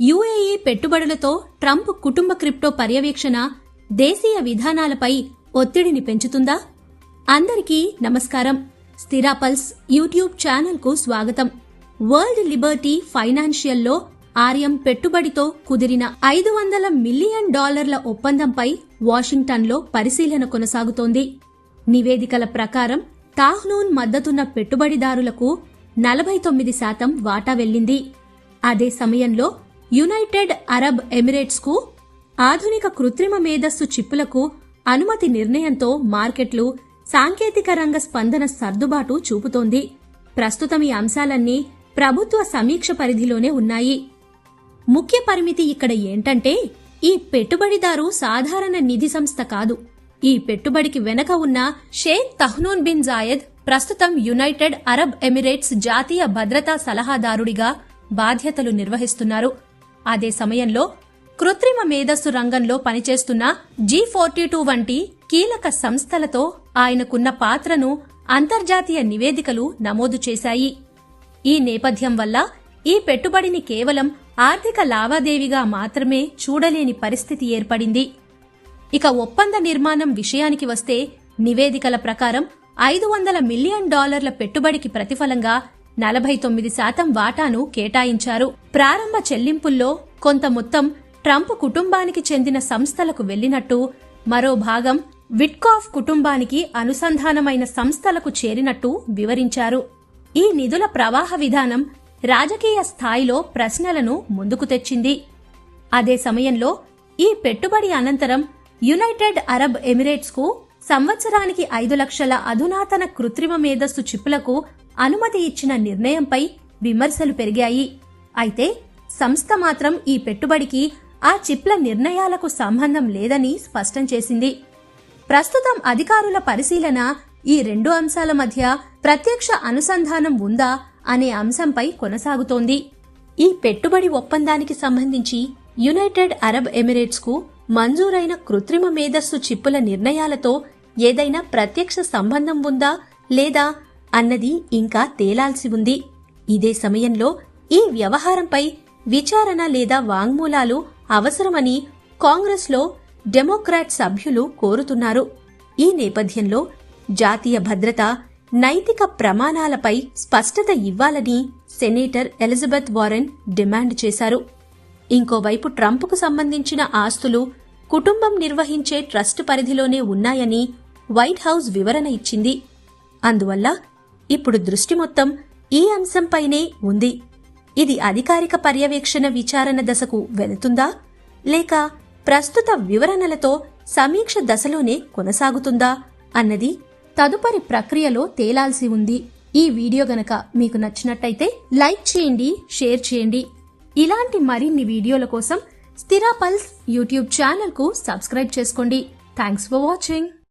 UAE పెట్టుబడులతో Trump కుటుంబ crypto పర్యవేక్షణ దేశీయ విధానాలపై ఒత్తిడిని పెంచుతుందా? అందరికీ నమస్కారం. స్థిరాపల్స్ యూట్యూబ్ ఛానల్కు స్వాగతం. వరల్డ్ లిబర్టీ ఫైనాన్షియల్లో ఆర్యం పెట్టుబడితో కుదిరిన ఐదు వందల మిలియన్ డాలర్ల ఒప్పందంపై వాషింగ్టన్లో పరిశీలన కొనసాగుతోంది. నివేదికల ప్రకారం తాహ్నూన్ మద్దతున్న పెట్టుబడిదారులకు నలభై తొమ్మిది శాతం వాటా వెళ్ళింది అదే సమయంలో యునైటెడ్ అరబ్ ఎమిరేట్స్కు ఆధునిక కృత్రిమ మేధస్సు చిప్పులకు అనుమతి నిర్ణయంతో మార్కెట్లు సాంకేతిక రంగ స్పందన సర్దుబాటు చూపుతోంది. ప్రస్తుతం ఈ అంశాలన్నీ ప్రభుత్వ సమీక్ష పరిధిలోనే ఉన్నాయి. ముఖ్య పరిమితి ఇక్కడ ఏంటంటే ఈ పెట్టుబడిదారు సాధారణ నిధి సంస్థ కాదు. ఈ పెట్టుబడికి వెనక ఉన్న షేక్ తహ్నూన్ బిన్ జాయద్ ప్రస్తుతం యునైటెడ్ అరబ్ ఎమిరేట్స్ జాతీయ భద్రతా సలహాదారుడిగా బాధ్యతలు నిర్వహిస్తున్నారు. అదే సమయంలో కృత్రిమ మేధస్సు రంగంలో పనిచేస్తున్న జీ ఫోర్టీ టూ వంటి కీలక సంస్థలతో ఆయనకున్న పాత్రను అంతర్జాతీయ నివేదికలు నమోదు చేశాయి. ఈ నేపథ్యం వల్ల ఈ పెట్టుబడిని కేవలం ఆర్థిక లావాదేవీగా మాత్రమే చూడలేని పరిస్థితి ఏర్పడింది. ఇక ఒప్పంద నిర్మాణం విషయానికి వస్తే నివేదికల ప్రకారం ఐదు వందల మిలియన్ డాలర్ల పెట్టుబడికి ప్రతిఫలంగా నలభై తొమ్మిది శాతం వాటాను కేటాయించారు. ప్రారంభ చెల్లింపుల్లో కొంత మొత్తం ట్రంప్ కుటుంబానికి చెందిన సంస్థలకు వెళ్ళినట్టు మరో భాగం విట్కాఫ్ కుటుంబానికి అనుసంధానమైన సంస్థలకు చేరినట్టు వివరించారు. ఈ నిధుల ప్రవాహ విధానం రాజకీయ స్థాయిలో ప్రశ్నలను ముందుకు తెచ్చింది. అదే సమయంలో ఈ పెట్టుబడి అనంతరం యునైటెడ్ అరబ్ ఎమిరేట్స్కు సంవత్సరానికి ఐదు లక్షల అధునాతన కృత్రిమ మేధస్సు చిప్పులకు అనుమతి ఇచ్చిన నిర్ణయంపై విమర్శలు పెరిగాయి. అయితే సంస్థ మాత్రం ఈ పెట్టుబడికి ఆ చిప్ల నిర్ణయాలకు సంబంధం లేదని స్పష్టం చేసింది. ప్రస్తుతం అధికారుల పరిశీలన ఈ రెండు అంశాల మధ్య ప్రత్యక్ష అనుసంధానం ఉందా అనే అంశంపై కొనసాగుతోంది. ఈ పెట్టుబడి ఒప్పందానికి సంబంధించి యునైటెడ్ అరబ్ ఎమిరేట్స్కు మంజూరైన కృత్రిమ మేధస్సు చిప్పుల నిర్ణయాలతో ఏదైనా ప్రత్యక్ష సంబంధం ఉందా లేదా అన్నది ఇంకా తేలాల్సి ఉంది. ఇదే సమయంలో ఈ వ్యవహారంపై విచారణ లేదా వాంగ్మూలాలు అవసరమని కాంగ్రెస్లో డెమోక్రాట్ సభ్యులు కోరుతున్నారు. ఈ నేపథ్యంలో జాతీయ భద్రత నైతిక ప్రమాణాలపై స్పష్టత ఇవ్వాలని సెనేటర్ ఎలిజబెత్ వారెన్ డిమాండ్ చేశారు. ఇంకోవైపు ట్రంప్కు సంబంధించిన ఆస్తులు కుటుంబం నిర్వహించే ట్రస్ట్ పరిధిలోనే ఉన్నాయని వైట్ హౌస్ వివరణ ఇచ్చింది. అందువల్ల ఇప్పుడు దృష్టి మొత్తం ఈ అంశంపైనే ఉంది. ఇది అధికారిక పర్యవేక్షణ విచారణ దశకు వెళుతుందా? లేక ప్రస్తుత వివరణలతో సమీక్ష దశలోనే కొనసాగుతుందా? అన్నది తదుపరి ప్రక్రియలో తేలాల్సి ఉంది. ఈ వీడియో గనక మీకు నచ్చినట్టయితే లైక్ చేయండి షేర్ చేయండి. ఇలాంటి మరిన్ని వీడియోల కోసం స్థిరా పల్స్ యూట్యూబ్ ఛానల్కు సబ్స్క్రైబ్ చేసుకోండి. Thanks for watching.